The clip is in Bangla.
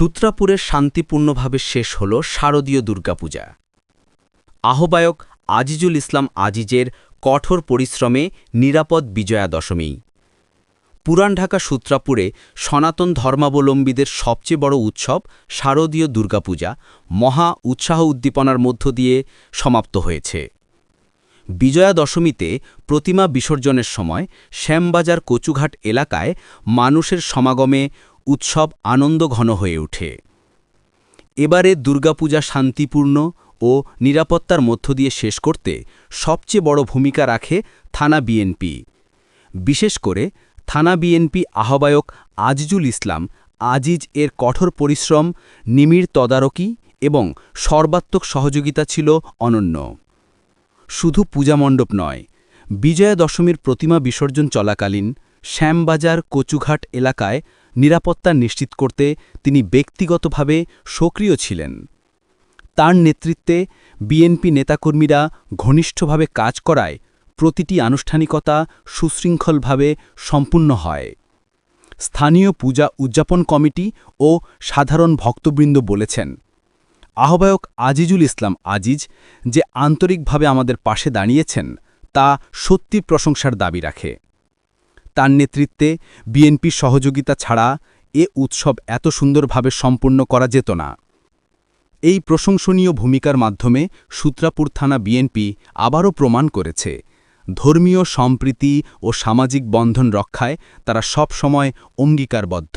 সূত্রাপুরে শান্তিপূর্ণভাবে শেষ হল শারদীয় দুর্গাপূজা। আহ্বায়ক আজিজুল ইসলাম আজিজের কঠোর পরিশ্রমে নিরাপদ বিজয়া দশমী পুরান ঢাকা সূত্রাপুরে সনাতন ধর্মাবলম্বীদের সবচেয়ে বড় উৎসব শারদীয় দুর্গাপূজা, মহা উৎসাহ উদ্দীপনার মধ্য দিয়ে সমাপ্ত হয়েছে। বিজয়া দশমীতে প্রতিমা বিসর্জনের সময় শ্যামবাজার কচুঘাট এলাকায় মানুষের সমাগমে উৎসব আনন্দ ঘন হয়ে ওঠে। এবারে দুর্গাপূজা শান্তিপূর্ণ ও নিরাপত্তার মধ্য দিয়ে শেষ করতে সবচেয়ে বড় ভূমিকা রাখে থানা বিএনপি। বিশেষ করে থানা বিএনপি আহ্বায়ক আজিজুল ইসলাম আজিজ এর কঠোর পরিশ্রম নিমির তদারকি এবং সর্বাত্মক সহযোগিতা ছিল অনন্য। শুধু পূজামণ্ডপ নয়, বিজয়া দশমীর প্রতিমা বিসর্জন চলাকালীন শ্যামবাজার কচুঘাট এলাকায় নিরাপত্তা নিশ্চিত করতে তিনি ব্যক্তিগতভাবে সক্রিয় ছিলেন। তার নেতৃত্বে বিএনপি নেতাকর্মীরা ঘনিষ্ঠভাবে কাজ করায় প্রতিটি আনুষ্ঠানিকতা সুশৃঙ্খলভাবে সম্পূর্ণ হয়। স্থানীয় পূজা উদযাপন কমিটি ও সাধারণ ভক্তবৃন্দ বলেছেন, আহ্বায়ক আজিজুল ইসলাম আজিজ যে আন্তরিকভাবে আমাদের পাশে দাঁড়িয়েছেন, তা সত্যি প্রশংসার দাবি রাখে। তার নেতৃত্বে বিএনপির সহযোগিতা ছাড়া এ উৎসব এত সুন্দরভাবে সম্পূর্ণ করা যেত না। এই প্রশংসনীয় ভূমিকার মাধ্যমে সূত্রাপুর থানা বিএনপি আবারও প্রমাণ করেছে, ধর্মীয় সম্প্রীতি ও সামাজিক বন্ধন রক্ষায় তারা সব সময় অঙ্গীকারবদ্ধ।